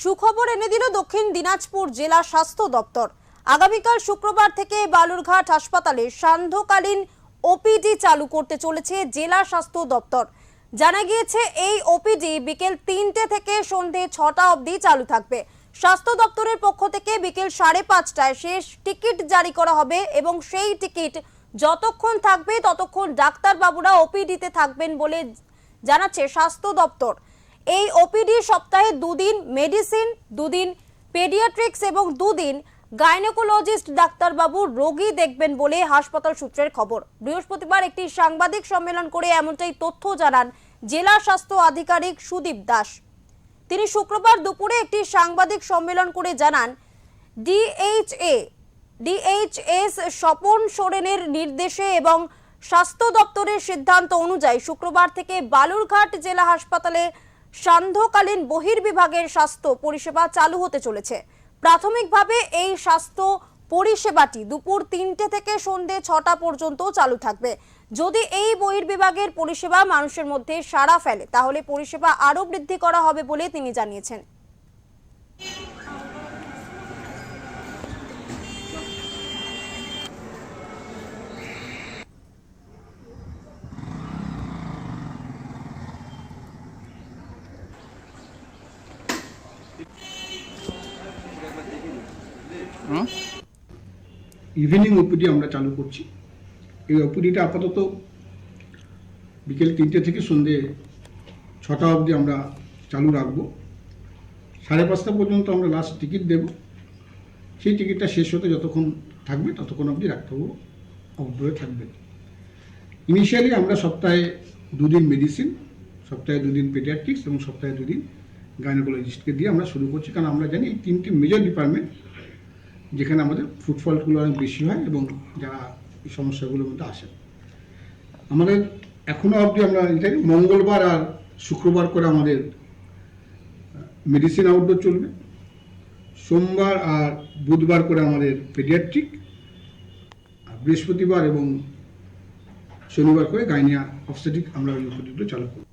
সুখবর এনে দিল দক্ষিণ দিনাজপুর জেলা স্বাস্থ্য দপ্তর। আগামীকাল শুক্রবার থেকে বালুরঘাট হাসপাতালে সান্ধ্যকালীন ওপিডি চালু করতে চলেছে জেলা স্বাস্থ্য দপ্তর। জানা গিয়েছে, এই ওপিডি বিকেল তিনটে থেকে সন্ধে ছটা অবধি চালু থাকবে। স্বাস্থ্য দপ্তরের পক্ষ থেকে বিকেল সাড়ে পাঁচটায় শেষ টিকিট জারি করা হবে এবং সেই টিকিট যতক্ষণ থাকবে ততক্ষণ ডাক্তারবাবুরা ওপিডিতে থাকবেন বলে জানাচ্ছে স্বাস্থ্য দপ্তর। এই ওপিডি সপ্তাহে দুদিন মেডিসিন দুদিন পেডিয়াট্রিক্স এবং দুদিন গাইনোকোলজিস্ট ডাক্তারবাবু রোগী দেখবেন বলে হাসপাতাল সূত্রের খবর। বৃহস্পতিবার একটি সাংবাদিক সম্মেলন করে এমনটাই তথ্য জানান জেলা স্বাস্থ্য আধিকারিক সুদীপ দাস। তিনি শুক্রবার দুপুরে একটি সাংবাদিক সম্মেলন করে জানান ডিএইচএ ডিএইচএস স্বপন সোরেনের নির্দেশে এবং স্বাস্থ্য দপ্তরের সিদ্ধান্ত অনুযায়ী শুক্রবার থেকে বালুরঘাট জেলা হাসপাতালে সান্ধ্যকালীন বহির্বিভাগের স্বাস্থ্য পরিষেবা চালু হতে চলেছে। প্রাথমিকভাবে এই স্বাস্থ্য পরিষেবাটি দুপুর তিনটে থেকে সন্ধে ছটা পর্যন্ত চালু থাকবে। যদি এই বহির্বিভাগের পরিষেবা মানুষের মধ্যে সাড়া ফেলে, তাহলে পরিষেবা আরও বৃদ্ধি করা হবে বলে তিনি জানিয়েছেন। ইভিনিং ওপিডি আমরা চালু করছি। এই ওপিডিটা আপাতত বিকেল তিনটে থেকে সন্ধে ছটা অবধি আমরা চালু রাখব। সাড়ে পাঁচটা পর্যন্ত আমরা লাস্ট টিকিট দেব। সেই টিকিটটা শেষ হতে যতক্ষণ থাকবে ততক্ষণ অবধি রাখতে ডাক্তারবাবু আউটডোরে থাকবেন ইনিশিয়ালি আমরা সপ্তাহে দুদিন মেডিসিন সপ্তাহে দুদিন পেডিয়াট্রিক্স এবং সপ্তাহে দুদিন গাইনোকোলজিস্টকে দিয়ে আমরা শুরু করছি। কারণ আমরা জানি এই তিনটি মেজর ডিপার্টমেন্ট যেখানে আমাদের ফুটফলগুলো অনেক বেশি হয় এবং যারা এই সমস্যাগুলোর মধ্যে আসেন। আমাদের এখনও অবধি আমরা এটাই মঙ্গলবার আর শুক্রবার করে আমাদের মেডিসিন আউটডোর চলবে। সোমবার আর বুধবার করে আমাদের পেডিয়াট্রিক আর বৃহস্পতিবার এবং শনিবার করে গাইনিয়া অবস্টেটিক আমরা ওই চালু করব।